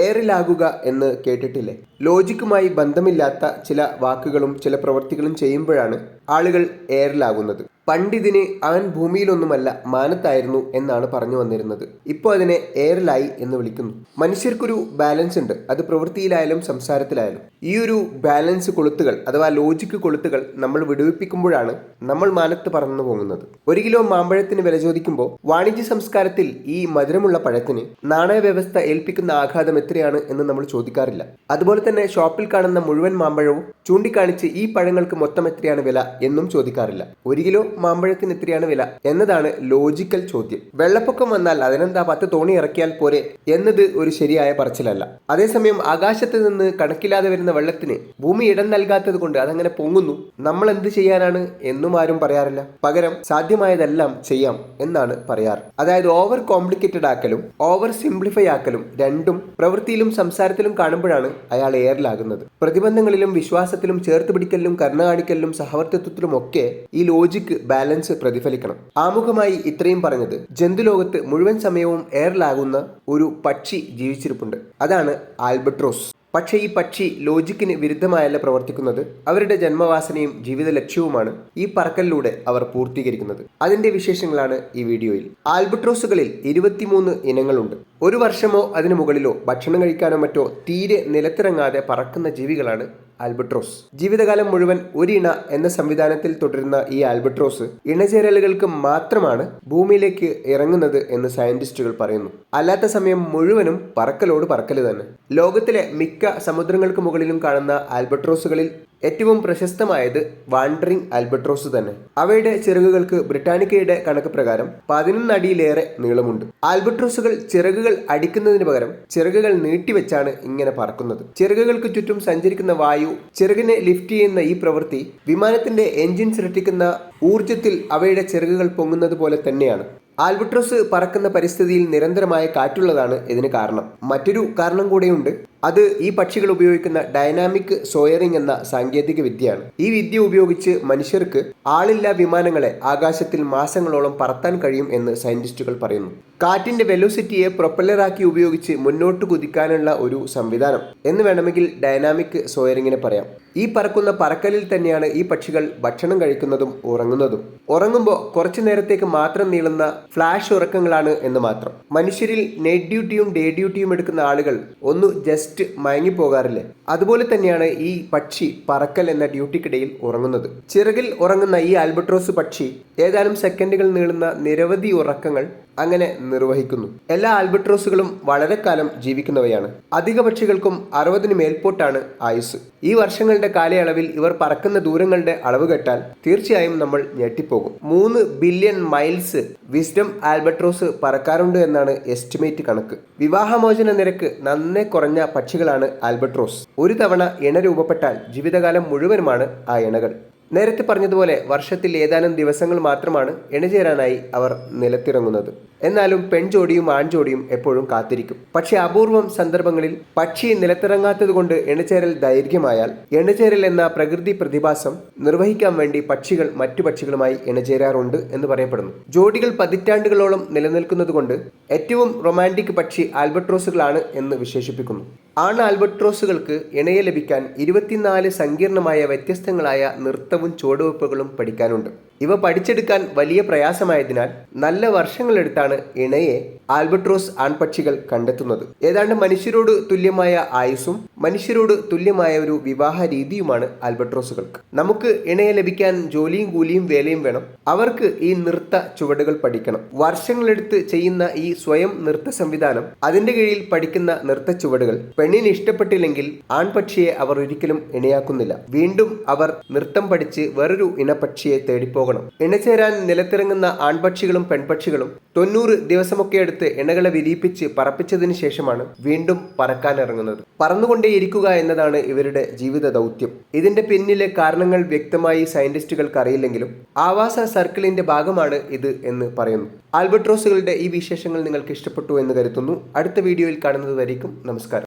എയറിലാകുക എന്ന് കേട്ടിട്ടില്ലേ? ലോജിക്കുമായി ബന്ധമില്ലാത്ത ചില വാക്കുകളും ചില പ്രവൃത്തികളും ചെയ്യുമ്പോഴാണ് ആളുകൾ എയറിലാകുന്നത് പണ്ടിതിന് അവൻ ഭൂമിയിലൊന്നുമല്ല മാനത്തായിരുന്നു എന്നാണ് പറഞ്ഞു വന്നിരുന്നത്. ഇപ്പോൾ അതിനെ എയറിലായി എന്ന് വിളിക്കുന്നു. മനുഷ്യർക്കൊരു ബാലൻസ് ഉണ്ട്. അത് പ്രവൃത്തിയിലായാലും സംസാരത്തിലായാലും. ഈ ഒരു ബാലൻസ് കൊളുത്തുകൾ അഥവാ ലോജിക്ക് കൊളുത്തുകൾ നമ്മൾ വിടുവിപ്പിക്കുമ്പോഴാണ് നമ്മൾ മാനത്ത് പറന്നു പോകുന്നത്. ഒരു കിലോ മാമ്പഴത്തിന് വില ചോദിക്കുമ്പോൾ വാണിജ്യ സംസ്കാരത്തിൽ ഈ മധുരമുള്ള പഴത്തിന് നാണയ വ്യവസ്ഥ ഏൽപ്പിക്കുന്ന ആഘാതം എത്രയാണ് എന്ന് നമ്മൾ ചോദിക്കാറില്ല. അതുപോലെ തന്നെ ഷോപ്പിൽ കാണുന്ന മുഴുവൻ മാമ്പഴവും ചൂണ്ടിക്കാണിച്ച് ഈ പഴങ്ങൾക്ക് മൊത്തം എത്രയാണ് വില എന്നും ചോദിക്കാറില്ല. ഒരു കിലോ മാമ്പഴത്തിന് എത്രയാണ് വില എന്നതാണ് ലോജിക്കൽ ചോദ്യം. വെള്ളപ്പൊക്കം വന്നാൽ അതിനെന്താ പത്ത് തോണി ഇറക്കിയാൽ പോരെ എന്നത് ഒരു ശരിയായ പറച്ചിലല്ല. അതേസമയം ആകാശത്ത് നിന്ന് കണക്കില്ലാതെ വരുന്ന വെള്ളത്തിന് ഭൂമി ഇടം നൽകാത്തത് കൊണ്ട് അതങ്ങനെ പൊങ്ങുന്നു. നമ്മൾ എന്ത് ചെയ്യാനാണ് എന്നും ആരും പറയാറില്ല. പകരം സാധ്യമായതെല്ലാം ചെയ്യാം എന്നാണ് പറയാറ്. അതായത് ഓവർ കോംപ്ലിക്കേറ്റഡ് ആക്കലും ഓവർ സിംപ്ലിഫൈ ആക്കലും രണ്ടും പ്രവൃത്തിയിലും സംസാരത്തിലും കാണുമ്പോഴാണ് അയാൾ എയറിലാകുന്നത് പ്രതിബന്ധങ്ങളിലും വിശ്വാസത്തിലും ചേർത്ത് പിടിക്കലിലും കരുണ കാണിക്കലിലും സഹവർത്തിത്വത്തിലും ഒക്കെ ഈ ലോജിക്ക് ബാലൻസ് പ്രതിഫലിക്കണം. ആമുഖമായി ഇത്രയും പറഞ്ഞത് ജന്തുലോകത്ത് മുഴുവൻ സമയവും എയറിലാകുന്ന ഒരു പക്ഷി ജീവിച്ചിരിപ്പുണ്ട്. അതാണ് ആൽബട്രോസ്. പക്ഷേ ഈ പക്ഷി ലോജിക്കിന് വിരുദ്ധമായല്ല പ്രവർത്തിക്കുന്നത്. അവരുടെ ജന്മവാസനയും ജീവിത ലക്ഷ്യവുമാണ് ഈ പറക്കലിലൂടെ അവർ പൂർത്തീകരിക്കുന്നത്. അതിന്റെ വിശേഷങ്ങളാണ് ഈ വീഡിയോയിൽ. ആൽബട്രോസുകളിൽ ഇരുപത്തിമൂന്ന് ഇനങ്ങളുണ്ട്. ഒരു വർഷമോ അതിനു മുകളിലോ ഭക്ഷണം കഴിക്കാനോ മറ്റോ തീരെ നിലത്തിറങ്ങാതെ പറക്കുന്ന ജീവികളാണ് ആൽബട്രോസ്. ജീവിതകാലം മുഴുവൻ ഒരിണ എന്ന സംവിധാനത്തിൽ തുടരുന്ന ഈ ആൽബട്രോസ് ഇണചേരലുകൾക്ക് മാത്രമാണ് ഭൂമിയിലേക്ക് ഇറങ്ങുന്നത് എന്ന് സയന്റിസ്റ്റുകൾ പറയുന്നു. അല്ലാത്ത സമയം മുഴുവനും പറക്കലോട് പറക്കൽ തന്നെ. ലോകത്തിലെ മിക്ക സമുദ്രങ്ങൾക്ക് മുകളിലും കാണുന്ന ആൽബട്രോസുകളിൽ ഏറ്റവും പ്രശസ്തമായത് വാണ്ടറിംഗ് ആൽബട്രോസ് തന്നെ. അവയുടെ ചിറകുകൾക്ക് ബ്രിട്ടാനിക്കയുടെ കണക്ക് പ്രകാരം പതിനൊന്ന് അടിയിലേറെ നീളമുണ്ട്. ആൽബട്രോസുകൾ ചിറകുകൾ അടിക്കുന്നതിന് പകരം ചിറകുകൾ നീട്ടിവെച്ചാണ് ഇങ്ങനെ പറക്കുന്നത്. ചിറകുകൾക്ക് ചുറ്റും സഞ്ചരിക്കുന്ന വായു ചിറകിനെ ലിഫ്റ്റ് ചെയ്യുന്ന ഈ പ്രവൃത്തി വിമാനത്തിന്റെ എഞ്ചിൻ സൃഷ്ടിക്കുന്ന ഊർജത്തിൽ അവയുടെ ചിറകുകൾ പൊങ്ങുന്നത് പോലെ തന്നെയാണ്. ആൽബട്രോസ് പറക്കുന്ന പരിസ്ഥിതിയിൽ നിരന്തരമായ കാറ്റുള്ളതാണ് ഇതിന് കാരണം. മറ്റൊരു കാരണം കൂടെയുണ്ട്. അത് ഈ പക്ഷികൾ ഉപയോഗിക്കുന്ന ഡൈനാമിക് സോയറിംഗ് എന്ന സാങ്കേതിക വിദ്യയാണ്. ഈ വിദ്യ ഉപയോഗിച്ച് മനുഷ്യർക്ക് ആളില്ലാ വിമാനങ്ങളെ ആകാശത്തിൽ മാസങ്ങളോളം പറത്താൻ കഴിയും എന്ന് സയന്റിസ്റ്റുകൾ പറയുന്നു. കാറ്റിന്റെ വെലോസിറ്റിയെ പ്രൊപ്പല്ലറാക്കി ഉപയോഗിച്ച് മുന്നോട്ട് കുതിക്കാനുള്ള ഒരു സംവിധാനം എന്ന് വേണമെങ്കിൽ ഡൈനാമിക് സോയറിങ്ങിനെ പറയാം. ഈ പറക്കുന്ന പറക്കലിൽ തന്നെയാണ് ഈ പക്ഷികൾ ഭക്ഷണം കഴിക്കുന്നതും ഉറങ്ങുന്നതും. ഉറങ്ങുമ്പോൾ കുറച്ചു നേരത്തേക്ക് മാത്രം നീളുന്ന ഫ്ലാഷ് ഉറക്കങ്ങളാണ് എന്ന് മാത്രം. മനുഷ്യരിൽ നൈറ്റ് ഡ്യൂട്ടിയും ഡേ ഡ്യൂട്ടിയും എടുക്കുന്ന ആളുകൾ ഒന്ന് ജസ്റ്റ് മയങ്ങിപ്പോകാറില്ലേ? അതുപോലെ തന്നെയാണ് ഈ പക്ഷി പറക്കൽ എന്ന ഡ്യൂട്ടിക്കിടയിൽ ഉറങ്ങുന്നത്. ചിറകിൽ ഉറങ്ങുന്ന ഈ ആൽബട്രോസ് പക്ഷി ഏതാനും സെക്കൻഡുകൾ നീളുന്ന നിരവധി ഉറക്കങ്ങൾ അങ്ങനെ നിർവഹിക്കുന്നു. എല്ലാ ആൽബട്രോസുകളും വളരെ കാലം ജീവിക്കുന്നവയാണ്. അധിക പക്ഷികൾക്കും അറുപതിന് മേൽപോട്ടാണ് ആയുസ് ഈ വർഷങ്ങളുടെ കാലയളവിൽ ഇവർ പറക്കുന്ന ദൂരങ്ങളുടെ അളവ് കെട്ടാൽ തീർച്ചയായും നമ്മൾ ഞെട്ടിപ്പോകും. മൂന്ന് ബില്യൺ മൈൽസ് വിസ്ഡം ആൽബട്രോസ് പറക്കാറുണ്ട് എന്നാണ് എസ്റ്റിമേറ്റ് കണക്ക്. വിവാഹമോചന നിരക്ക് നന്നേ കുറഞ്ഞ പക്ഷികളാണ് ആൽബട്രോസ്. ഒരു തവണ ഇണ രൂപപ്പെട്ടാൽ ജീവിതകാലം മുഴുവനുമാണ് ആ ഇണകൾ നേരത്തെ പറഞ്ഞതുപോലെ വർഷത്തിൽ ഏതാനും ദിവസങ്ങൾ മാത്രമാണ് ഇണചേരാനായി അവർ നിലത്തിറങ്ങുന്നത്. എന്നാലും പെൺജോഡിയും ആൺജോഡിയും എപ്പോഴും കാത്തിരിക്കും. പക്ഷേ അപൂർവം സന്ദർഭങ്ങളിൽ പക്ഷി നിലത്തിറങ്ങാത്തതുകൊണ്ട് ഇണചേരൽ ദൈർഘ്യമായാൽ ഇണചേരൽ എന്ന പ്രകൃതി പ്രതിഭാസം നിർവഹിക്കാൻ വേണ്ടി പക്ഷികൾ മറ്റു പക്ഷികളുമായി ഇണചേരാറുണ്ട് എന്ന് പറയപ്പെടുന്നു. ജോഡികൾ പതിറ്റാണ്ടുകളോളം നിലനിൽക്കുന്നതുകൊണ്ട് ഏറ്റവും റൊമാന്റിക് പക്ഷി ആൽബട്രോസുകളാണ് എന്ന് വിശേഷിപ്പിക്കുന്നു. ആണ് ആൽബട്രോസുകൾക്ക് ഇണയെ ലഭിക്കാൻ ഇരുപത്തിനാല് സങ്കീർണമായ വ്യത്യസ്തങ്ങളായ നൃത്തവും ചുവടുവെപ്പുകളും പഠിക്കാനുണ്ട്. ഇവ പഠിച്ചെടുക്കാൻ വലിയ പ്രയാസമായതിനാൽ നല്ല വർഷങ്ങളെടുത്താണ് ഇണയെ ആൽബട്രോസ് ആൺപക്ഷികൾ കണ്ടെത്തുന്നത്. ഏതാണ്ട് മനുഷ്യരോട് തുല്യമായ ആയുസ്സും മനുഷ്യരോട് തുല്യമായ ഒരു വിവാഹ രീതിയുമാണ് ആൽബട്രോസുകൾക്ക്. നമുക്ക് ഇണയെ ലഭിക്കാൻ ജോലിയും കൂലിയും വേലയും വേണം. അവർക്ക് ഈ നൃത്ത ചുവടുകൾ പഠിക്കണം. വർഷങ്ങളെടുത്ത് ചെയ്യുന്ന ഈ സ്വയം നൃത്ത സംവിധാനം അതിന്റെ കീഴിൽ പഠിക്കുന്ന നൃത്ത ചുവടുകൾ പെണ്ണിന് ഇഷ്ടപ്പെട്ടില്ലെങ്കിൽ ആൺപക്ഷിയെ അവർ ഒരിക്കലും ഇണയാക്കുന്നില്ല. വീണ്ടും അവർ നൃത്തം പഠിച്ച് വേറൊരു ഇനപക്ഷിയെ തേടിപ്പോകണം. ഇണചേരാൻ നിലത്തിറങ്ങുന്ന ആൺപക്ഷികളും പെൺപക്ഷികളും തൊണ്ണൂറ് ദിവസമൊക്കെ എടുത്ത് ഇണകളെ വിരിയിപ്പിച്ച് പറപ്പിച്ചതിന് ശേഷമാണ് വീണ്ടും പറക്കാനിറങ്ങുന്നത്. പറന്നുകൊണ്ടേയിരിക്കുക എന്നതാണ് ഇവരുടെ ജീവിത ദൗത്യം. ഇതിന്റെ പിന്നിലെ കാരണങ്ങൾ വ്യക്തമായി സയന്റിസ്റ്റുകൾക്ക് അറിയില്ലെങ്കിലും ആവാസ സർക്കിളിന്റെ ഭാഗമാണ് ഇത് എന്ന് പറയുന്നു. ആൽബട്രോസുകളുടെ ഈ വിശേഷങ്ങൾ നിങ്ങൾക്ക് ഇഷ്ടപ്പെട്ടു എന്ന് കരുതുന്നു. അടുത്ത വീഡിയോയിൽ കാണുന്നതുവരേക്കും നമസ്കാരം.